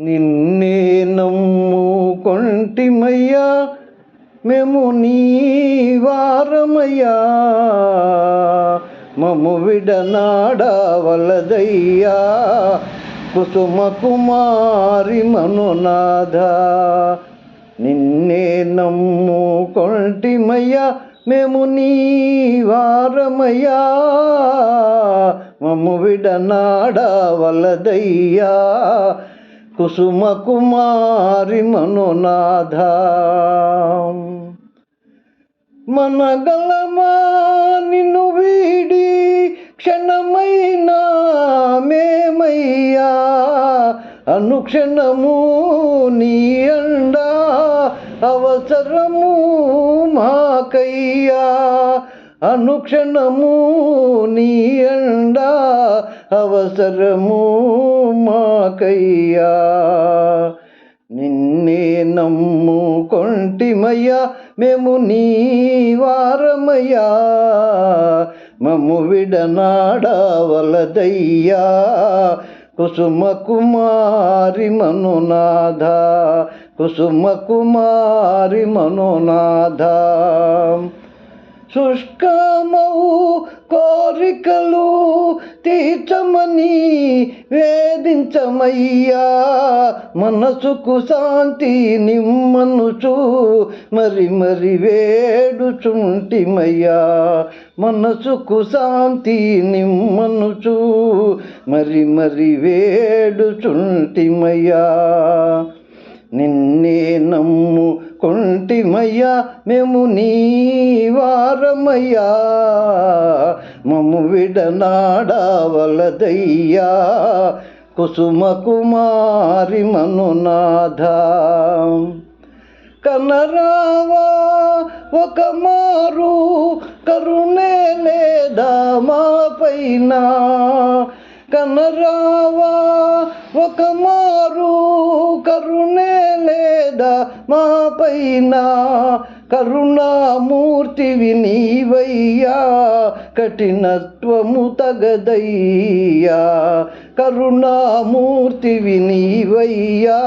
నిన్నే నమ్ముకొంటిమయ్యా మేము నీ వారమయ్యా. మము విడనాడవలదయ్యా కుసుమ కుమారి మనునాథ. నిన్నే నమ్ముకొంటిమయ్యా మేము నీ వారమయ్యా. మము విడనాడవలదయ్యా కుసుమ కుమారి మనునాథ మనగలమా నిన్ను వీడి క్షణమైనా మేమయ్యా. అనుక్షణము నీ అండా అవసరము మాకయ్యా. అనుక్షణము నీ అండా అవసరము మాకయ్యా. నిన్నే నమ్ముకొంటిమయ్యా మేము నీ వారమయ్యా. మము విడనాడవలదయ్యా కుసుమ కుమారి మనునాథ కుసుమ కుమారి మనునాథ. శుష్కమవు కోరికలు తీర్చమని వేధించమయ్యా. మనసుకు శాంతి నిమ్మనుచు మరి మరి వేడుచుంటిమయ్యా. మనసుకు శాంతి నిమ్మనుచు మరి మరి వేడుచుంటిమయ్యా. నిన్నే నమ్ము కొంటిమయ్యా మేము నీ వారమయ్యా. మము విడనాడవలదయ్యా. కుసుమ కుమారి మనునాథ. కనరావా ఒక మారు కరుణే లేదా మా పైన. కనరావా ఒక మారు కరుణే లేదా మా పైన కరుణామూర్తివి నీవయ్యా కఠినత్వము తగదయ్యా. కరుణామూర్తివి నీవయ్యా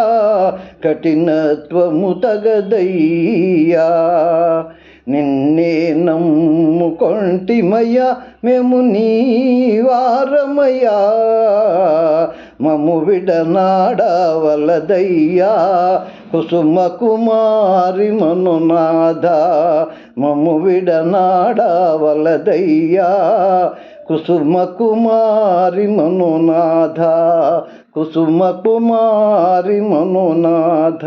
కఠినత్వము తగదయ్యా. నిన్నే నమ్ముకొంటిమయ్యా మేము నీ వారమయ్యా. మము విడనాడవలదయ్యా కుసుమ కుమారి మనునాథ మము విడనాడవలదయ్యా కుసుమ కుమారి మనునాథ కుసుమ కుమారి మనునాథ.